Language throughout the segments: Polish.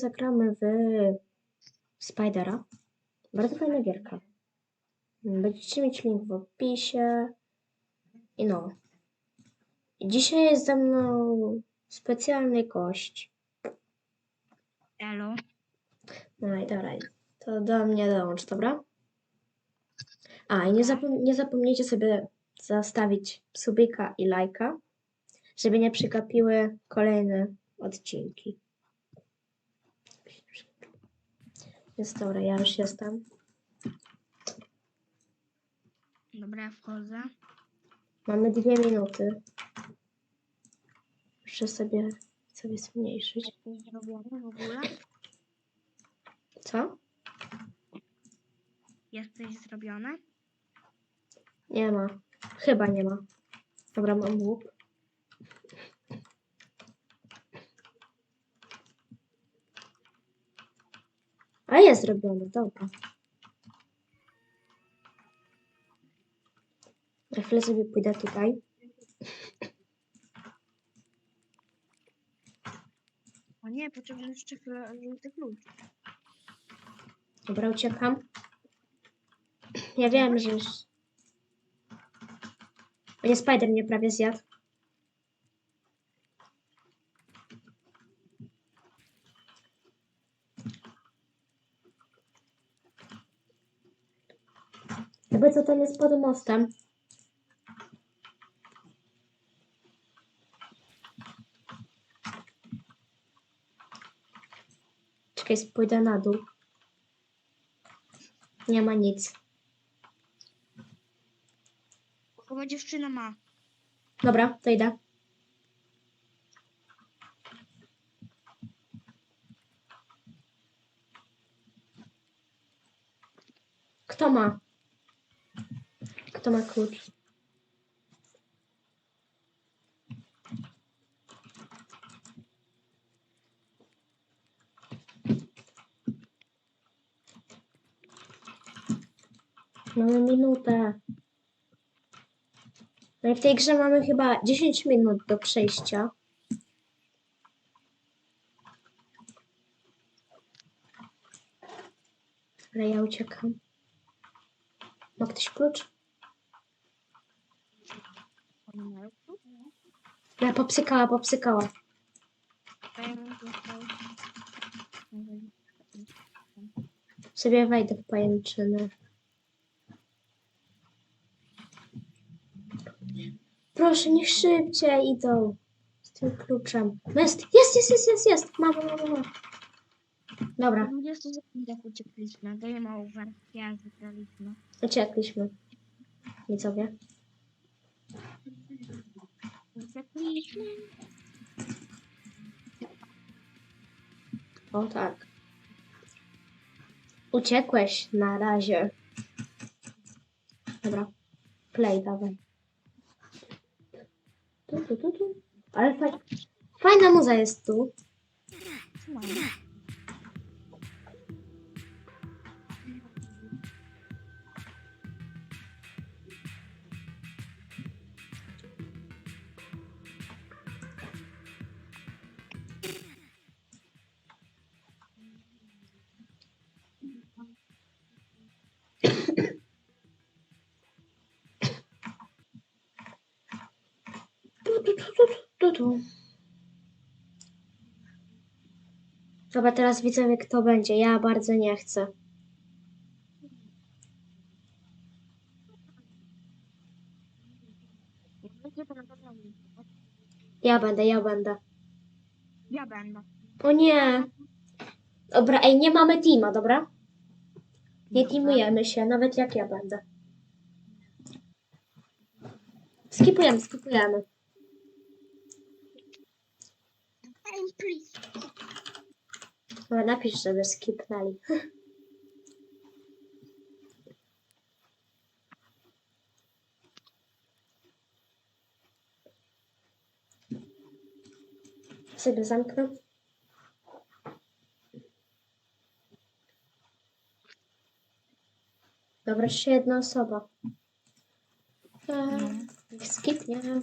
zagramy w Spidera. Bardzo fajna gierka. Będziecie mieć link w opisie. I no. Dzisiaj jest ze mną specjalny gość. Elo. No i dobra, to do mnie dołącz, dobra? A, i nie, zapom- nie zapomnijcie sobie zostawić subika i lajka, żeby nie przegapiły kolejne odcinki. Jest dobra, ja już jestem. Dobra, wchodzę. Mamy dwie minuty. Muszę sobie, sobie zmniejszyć. Jesteś zrobiony w ogóle? Co? Jesteś zrobiony? Nie ma. Chyba nie ma. Dobra, mam łuk. A jest zrobione, dobra. Na chwilę sobie pójdę tutaj. O nie, potrzebuję jeszcze chwilę żółty klucz. Dobra, uciekam. Ja wiem, że już... Nie, Spider mnie prawie zjadł. Jakby co tam jest pod mostem. Czekaj, pójdę na dół. Nie ma nic. Kogo dziewczyna ma? Dobra, to idę. Kto ma? Kto ma klucz? Mamy minutę. No i w tej grze mamy chyba 10 minut do przejścia. Ale ja uciekam. Ma ktoś klucz? Oni mają klucz? Ja popsykała, popsykała. Sobie wejdę w pajęczynę. Proszę, niech szybciej idą z tym kluczem. No jest, jest, jest, jest, jest, jest. Mam, mam, mam. Dobra, Po 20 sekundach uciekliśmy. Wygraliśmy. uciekliśmy. Widzowie. O tak. Uciekłeś na razie. Dobra. Play, dawaj. Tu, tu, tu, tu. Ale faj... fajna muza jest tu. Co mamy? Dobra, teraz widzowie, kto będzie. Ja bardzo nie chcę. Ja będę, ja będę. Ja będę. O nie. Dobra, ej, nie mamy teama, dobra? Nie teamujemy się, nawet jak ja będę. Skipujemy, skipujemy. Dobra, napisz, żeby skipnęli. Sobie zamknę. Dobra, jeszcze jedna osoba. Tak, eee, skip, nie wiem.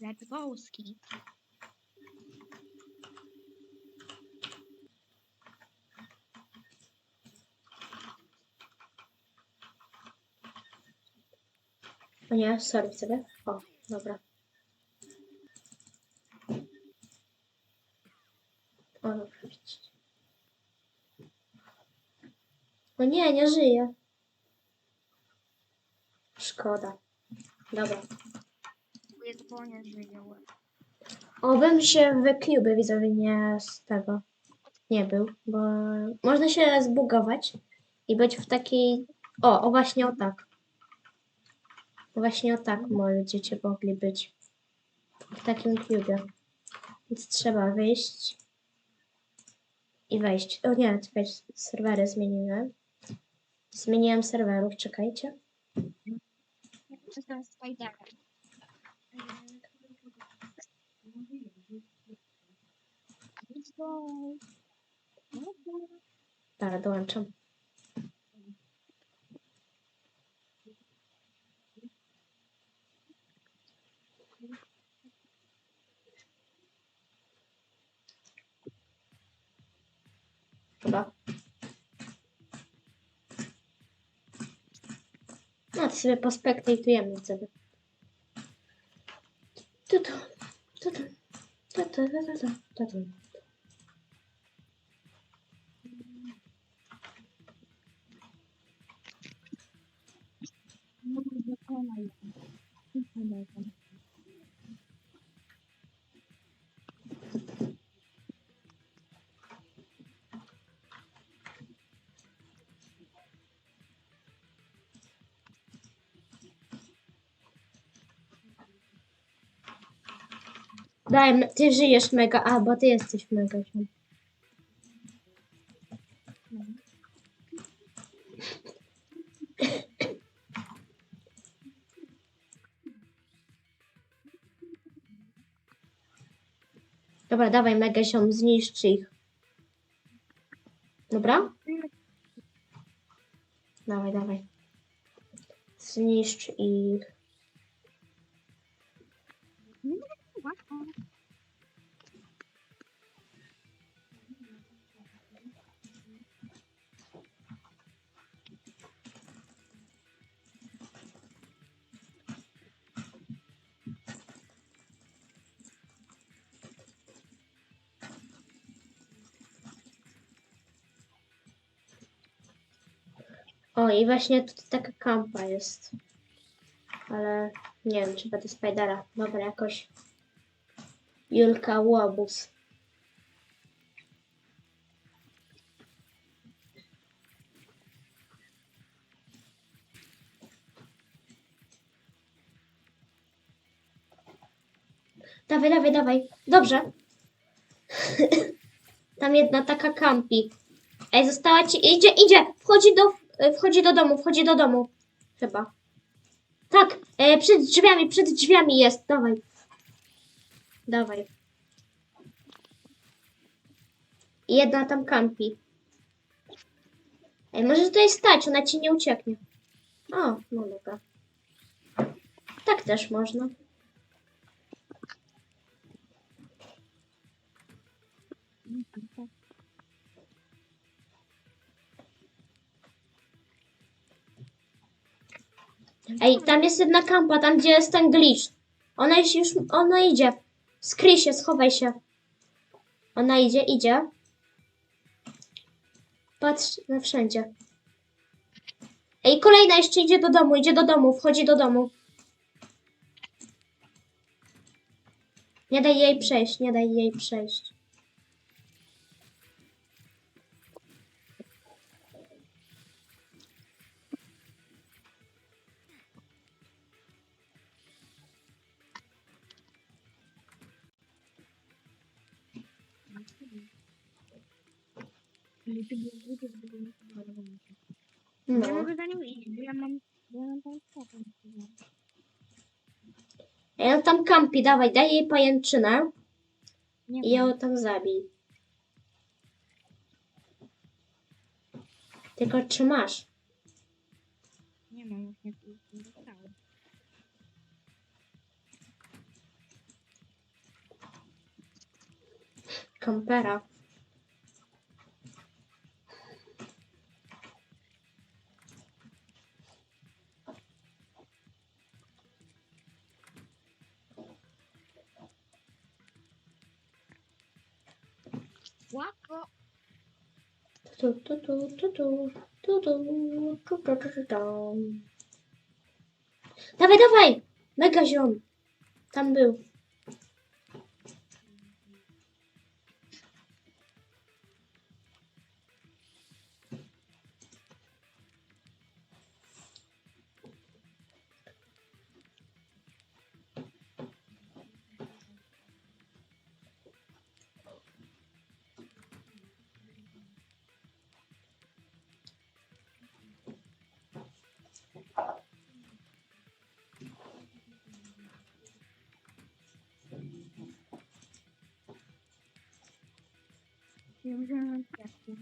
Let's go, skip. O nie, sorry sobie. O, dobra. O, dobra, widzicie. O nie, nie żyje. Szkoda. Dobra. Jest bo nie żyje. Obym się w Cube widzowie nie z tego nie był, bo można się zbugować i być w takiej. O, o właśnie o tak. Właśnie o tak będziecie mogli być. W takim cubie. Więc trzeba wyjść i wejść. O nie, czekajcie, serwery zmieniłem. Zmieniłem serwerów, czekajcie. Czytam Dobra, tak, dołączam. To sobie pospektatujemy sobie. Tu, tu, tu, tu, tu, tu, tu, tu. Daj, ty żyjesz mega, a bo ty jesteś mega. Dobra, dawaj mega ziom, zniszcz ich. Dobra? Dawaj, dawaj. Zniszcz ich. O, i właśnie tutaj taka kampa jest. Ale nie wiem, czy będę Spidera. Dobra, jakoś. Julka Łobuz. Dawaj, dawaj, dawaj. Dobrze. Tam jedna taka kampi. Ej, została ci. Idzie, idzie! Wchodzi do, e, wchodzi do domu, wchodzi do domu. Chyba. Tak, e, przed drzwiami, przed drzwiami jest. Dawaj. Jedna tam kampi. Ej, może tutaj stać, ona ci nie ucieknie. O, no dobra. Tak też można. Ej, tam jest jedna kampa, tam gdzie jest ten glitch. Ona już, już ona idzie. Skryj się, schowaj się. Ona idzie, idzie. Patrz na wszędzie. Ej, kolejna jeszcze idzie do domu, idzie do domu, wchodzi do domu. Nie daj jej przejść, nie daj jej przejść. No. Ja mogę za nią iść, bo ja mam... Ja mam tam. Ej, on tam kampi, dawaj, daj jej pajęczynę Nie i ją tam zabij. Tylko czy masz? Nie mam, już nie, nie dostałem. Kampera. Tu, tu, tu, tu, tu, tu, tu, tu, tu, tu, tu, tu, tu. Dawaj, dawaj! Mega ziom. Tam był. Że mam kwiatki.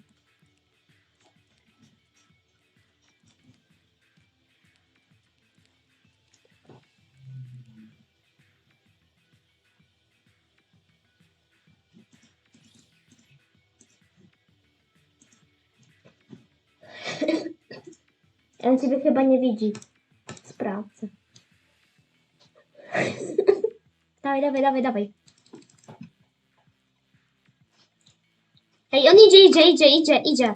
On ciebie chyba nie widzi. Sprawdzę. dawaj, dawaj, dawaj. Idzie, idzie, idzie, idzie, idzie.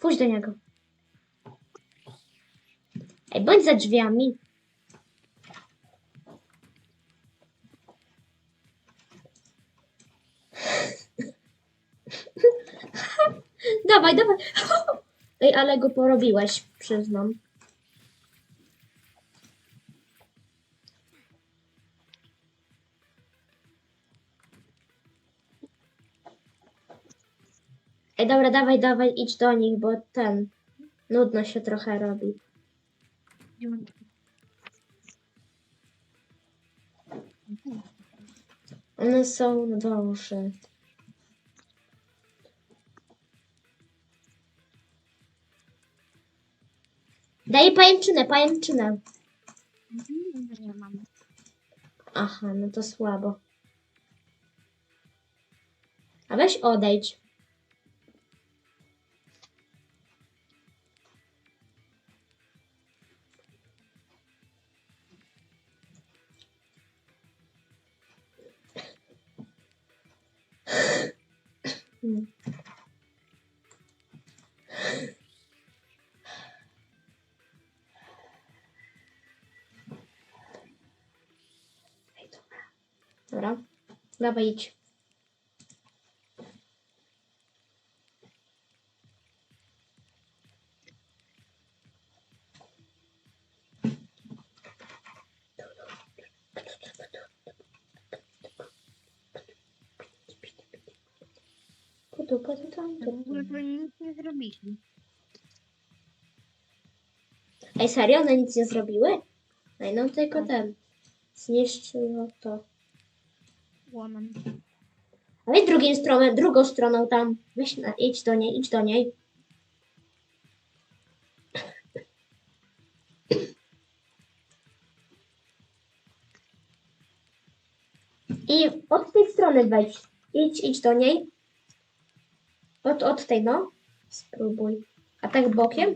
Pójdź do niego. Ej, bądź za drzwiami. dawaj, dawaj. Ej, ale go porobiłeś, przyznam. Dobra, dawaj, dawaj, idź do nich, bo ten nudno się trochę robi. One są na. Daj pajęczynę, pajęczynę. Aha, no to słabo. A weź odejdź. Dobra. Dawaj idź. Putu, putu, tam, tu. to nic nie zrobiliśmy. Ej, serio? One nic nie zrobiły? Ej, no tylko ten. Zniszczyło to. Łomem. A weź drugą stronę, drugą stroną tam. Weź, na, idź do niej, idź do niej. I od tej strony wejdź. Idź, idź do niej. Od, od tej, no. Spróbuj. A tak bokiem?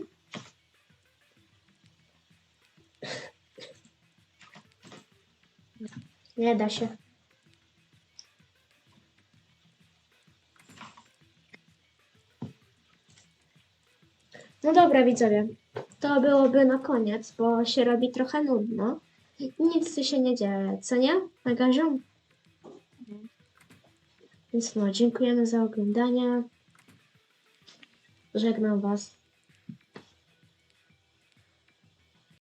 Nie da się. No dobra, widzowie. To byłoby na koniec, bo się robi trochę nudno. Nic tu się nie dzieje, co nie? Magazią? Mhm. Więc no, dziękujemy za oglądanie. Żegnam Was.